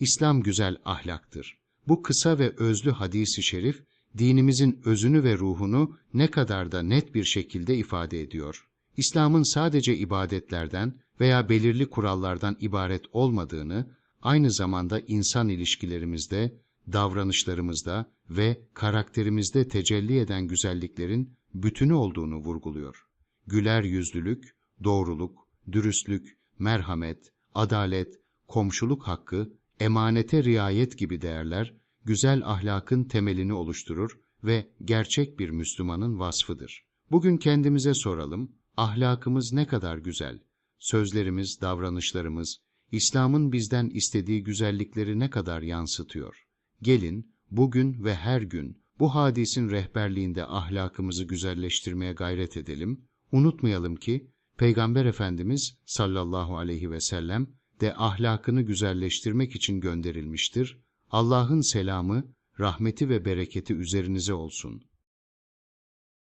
İslam güzel ahlaktır. Bu kısa ve özlü hadisi şerif, dinimizin özünü ve ruhunu ne kadar da net bir şekilde ifade ediyor. İslam'ın sadece ibadetlerden veya belirli kurallardan ibaret olmadığını, aynı zamanda insan ilişkilerimizde, davranışlarımızda ve karakterimizde tecelli eden güzelliklerin bütünü olduğunu vurguluyor. Güler yüzlülük, doğruluk, dürüstlük, merhamet, adalet, komşuluk hakkı, emanete riayet gibi değerler, güzel ahlakın temelini oluşturur ve gerçek bir Müslümanın vasfıdır. Bugün kendimize soralım, ahlakımız ne kadar güzel? Sözlerimiz, davranışlarımız, İslam'ın bizden istediği güzellikleri ne kadar yansıtıyor? Gelin, bugün ve her gün bu hadisin rehberliğinde ahlakımızı güzelleştirmeye gayret edelim. Unutmayalım ki, Peygamber Efendimiz sallallahu aleyhi ve sellem de ahlakını güzelleştirmek için gönderilmiştir. Allah'ın selamı, rahmeti ve bereketi üzerinize olsun.